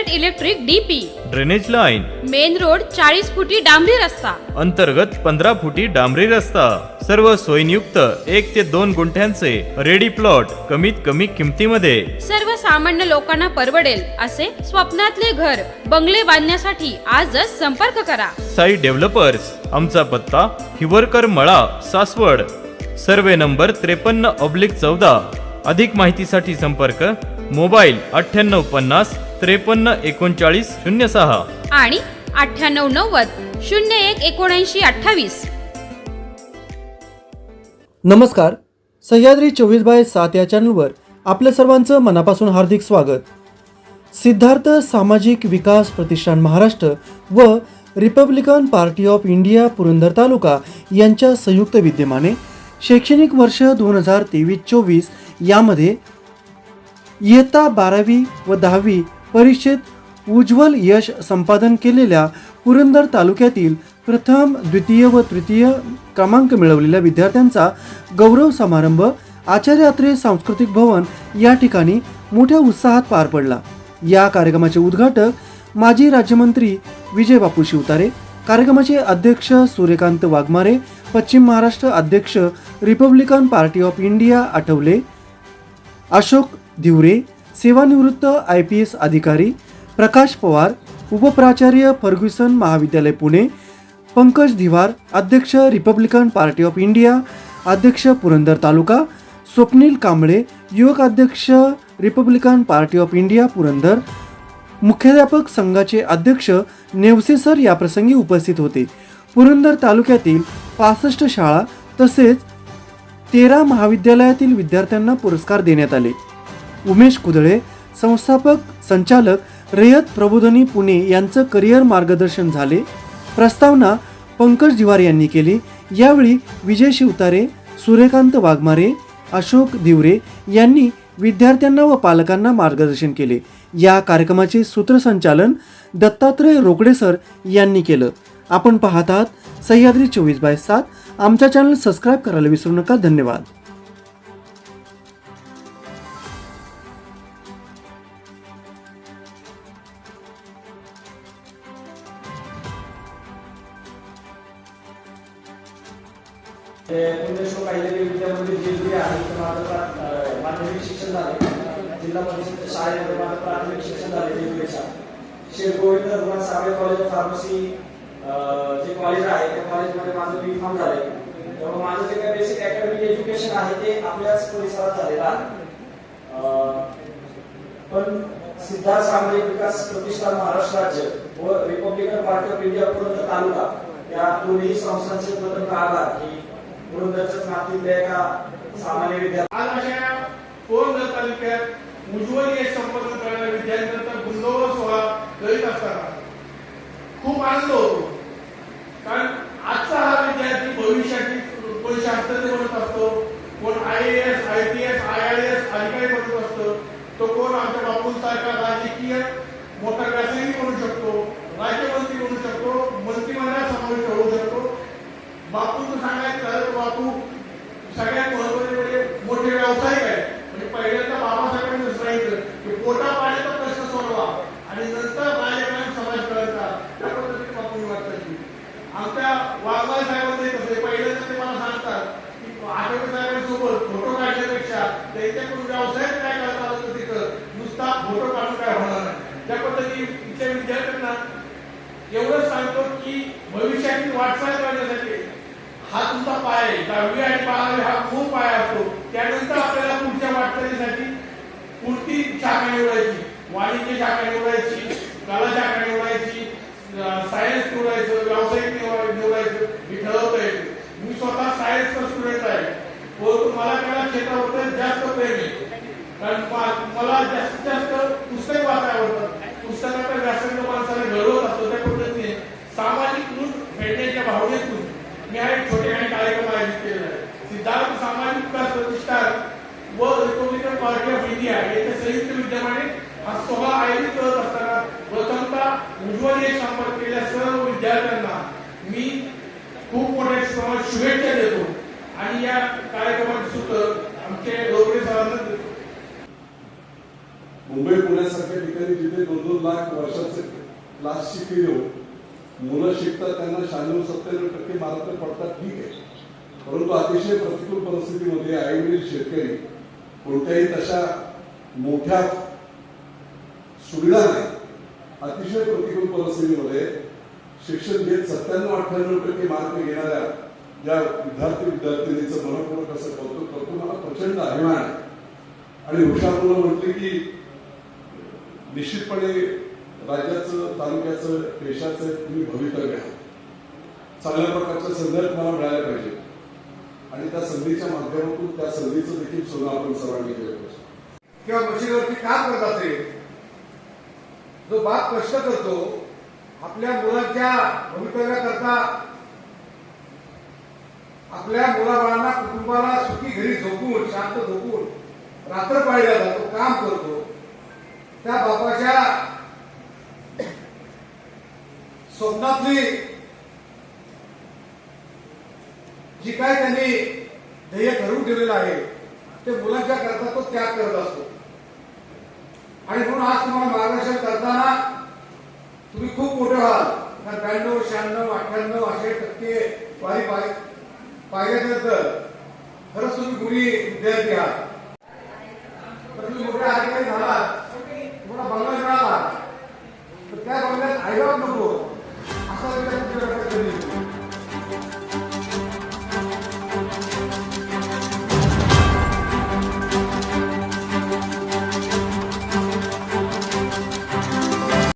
separate electric DP drainage line main road चाळीस फुटी डांबरी रस्ता. अंतर्गत पंधरा फुटी डांबरी रस्ता. सर्व सोयींयुक्त एक ते दोन गुंठ्यांचे रेडी प्लॉट कमीत कमी किमतीमध्ये. सर्वसामान्य लोकांना परवडेल असे स्वप्नातले घर बंगले बांधण्यासाठी आजच संपर्क करा. साई डेव्हलपर्स आमचा पत्ता हिवरकर मळा सासवड. सर्वे नंबर त्रेपन्न ऑब्लिक चौदा. अधिक माहितीसाठी संपर्क मोबाईल अठ्ठ्याण्णव पन्नास त्रेपन्न एकोणचाळीस शून्य सहा. आणि अठ्ठ्याण्णव नव्वद शून्य एक एकोणऐंशी अठ्ठावीस. नमस्कार. सह्याद्री चोवीस बाय सात या चॅनलवर आपल्या सर्वांचं मनापासून हार्दिक स्वागत. सिद्धार्थ सामाजिक विकास प्रतिष्ठान महाराष्ट्र व republican party of India Purandar taluka यांच्या संयुक्त विद्यमाने शैक्षणिक वर्ष दोन हजार तेवीस चोवीस यामध्ये इयत्ता बारावी व दहावी परीक्षेत उज्ज्वल यश संपादन केलेल्या पुरंदर तालुक्यातील प्रथम द्वितीय व तृतीय क्रमांक मिळवलेल्या विद्यार्थ्यांचा गौरव समारंभ आचार्य अत्रे सांस्कृतिक भवन या ठिकाणी मोठ्या उत्साहात पार पडला. या कार्यक्रमाचे उद्घाटक माजी राज्यमंत्री विजय बापू शिवतारे कार्यक्रमाचे अध्यक्ष सूर्यकांत वाघमारे पश्चिम महाराष्ट्र अध्यक्ष republican party of India Athawale Ashok Dhivare सेवानिवृत्त आय पी एस अधिकारी प्रकाश पवार उपप्राचार्य फर्ग्युसन महाविद्यालय पुणे पंकज धिवार अध्यक्ष रिपब्लिकन पार्टी ऑफ इंडिया अध्यक्ष पुरंदर तालुका स्वप्नील कांबळे युवक अध्यक्ष republican party of India Purandar मुख्याध्यापक संघाचे अध्यक्ष नेवसे सर याप्रसंगी उपस्थित होते. पुरंदर तालुक्यातील पासष्ट शाळा तसेच तेरा महाविद्यालयातील विद्यार्थ्यांना पुरस्कार देण्यात आले. उमेश कुदळे संस्थापक संचालक रयत प्रबोधनी पुणे यांचं करिअर मार्गदर्शन झाले. प्रस्तावना पंकज दिवार यांनी केली. यावेळी विजय शिवतारे सूर्यकांत वाघमारे अशोक दिवरे यांनी विद्यार्थ्यांना व पालकांना मार्गदर्शन केले. या कार्यक्रमाचे सूत्रसंचालन दत्तात्रय रोकडे सर यांनी केलं. आपण पाहत आहात सह्याद्री चोवीस बाय सात. आमच्या चॅनल सबस्क्राईब करायला विसरू नका. धन्यवाद. आहे माझं माध्यमिक शिक्षण झाले. जिल्हा परिषद शाळेमध्ये माझं प्राथमिक शिक्षण झाले जेजुरीच्या Govind Sable college of pharmacy जे कॉलेज आहे त्या कॉलेजमध्ये माझं बी फॉर्म झाले त्यामुळे माझं जे काही बेसिक अकॅडमिक एज्युकेशन आहे ते आपल्याच परिसरात झालेलं आहे. अं, पण सिद्धार्थ सामाजिक विकास प्रतिष्ठान महाराष्ट्र राज्य व republican party of India Purandar taluka या दोन्ही संस्थांचे प्रथम काढला की पुरंदरच्याच मातीतल्या एका सामान्य विद्यार्थी पुरंदर तालुक्यात उज्ज्वल यश संपादन करणाऱ्या विद्यार्थ्यांचा गुंदोबस्त सोहळा करीत असताना खूप आनंद होतो. कारण आजचा हा विद्यार्थी भविष्यातील कोण शास्त्रज्ञ बनत असतो. कोण I S I P S I I S अधिकारी बनत असतो. तो कोण आमच्या बापूंसारखा राजकीय मोठा व्यावसायिक बनू शकतो राज्यमंत्री बनू शकतो मंत्रिमंडळात समाविष्ट होऊ शकतो. आमच्या वाघमारे साहेबांचे तसे तर ते मला सांगतात की आठवडे साहेबांसोबत फोटो काढण्यापेक्षा त्यांच्याकडून व्यावसायिक काय करता आलं तर तिथं नुसता फोटो काढून काय होणार नाही. त्या पद्धती इथल्या विद्यार्थ्यांना एवढंच सांगतो की भविष्यातील वाटचाल करण्यासाठी हा तुमचा पाय आहे. दहावी आणि बारावी हा मूळ पाय असतो. त्यानंतर आपल्याला पुढच्या वाटचालीसाठी पुढची शाखा निवडायची वाणिज्य शाखा निवडायची कला शाखा निवडायची सायन्स निवडायचं व्यावसायिक निवड- निवडायचं हे ठरवता येतं मी स्वतः सायन्सचा स्टुडंट आहे परंतु मला त्या क्षेत्राबद्दल जास्त प्रेम आहे कारण मा- मला जास्तीत जास्त पुस्तक वाचायला आवडतात पुस्तकाचा व्यासंग माणसाला घडवत असतो त्या पद्धतीने सामाजिक ऋण फेडण्याच्या भावनेतून मी हा एक छोटे काही कार्यक्रम आयोजित ऑथॉरिटी ऑफ इंडिया याच्या संयुक्त विद्यमाने हा सभा आयोजित करत असताना प्रथमतः उज्ज्वल यश संपर्क केलेल्या सर्व विद्यार्थ्यांना मी खूप मोठ्या प्रमाणात शुभेच्छा देतो. आणि या कार्यक्रमाचे सूत्र आमचे डोबळे सरांना देतो. मुंबई पुण्यासारख्या ठिकाणी जिथे दोन दोन लाख वर्षाचे क्लास शिकले मुलं शिकतात त्यांना शहाण्णव सत्त्याण्णव टक्के मार्क पडतात ठीक आहे. परंतु अतिशय प्रतिकूल परिस्थितीमध्ये आईवडील शेतकरी कोणत्याही तशा मोठ्या सुविधा नाही अतिशय प्रतिकूल परिस्थितीमध्ये शिक्षण घेत सत्त्याण्णव अठ्ठ्याण्णव टक्के मार्क घेणाऱ्या ज्या विद्यार्थी विद्यार्थिनीचं मनपूर्वक असं कौतुक करतो. मला प्रचंड अभिमान आहे. आणि हुशार मुलं म्हटली की निश्चितपणे राज्याचं तालुक्याचं देशाचं तुम्ही भवितव्य आहे. चांगल्या प्रकारच्या संधी तुम्हाला मिळाल्या पाहिजे आणि त्या संधीच्या माध्यमातून त्या संधीचं देखील सोनं आपण सर्वांनी केलं पाहिजे. किंवा मशीनवरती काम करत असेल जो बाप कष्ट करतो आपल्या मुलाच्या भवितव्याकरता आपल्या मुलाबाळांना कुटुंबाला सुखी घरी झोपून शांत झोपून रात्र पाळल्या जातो काम करतो त्या बापाच्या स्वप्नातली जी काय त्यांनी ध्येय ठरवून ठेवलेलं आहे ते मुलांच्या करता तो त्याग करत असतो. आणि म्हणून आज तुम्हाला मार्गदर्शन करताना तुम्ही खूप मोठे व्हाल. तर ब्याण्णव शहाण्णव अठ्ठ्याण्णव असे टक्के वारी पाहिल्यानंतर खरंच तुम्ही गुरी विद्यार्थी आहात. तर तुम्ही मोठ्या अधिकारी झालात. तुम्हाला बंगला मिळाला. तर त्या बंगल्यात आईबाब नको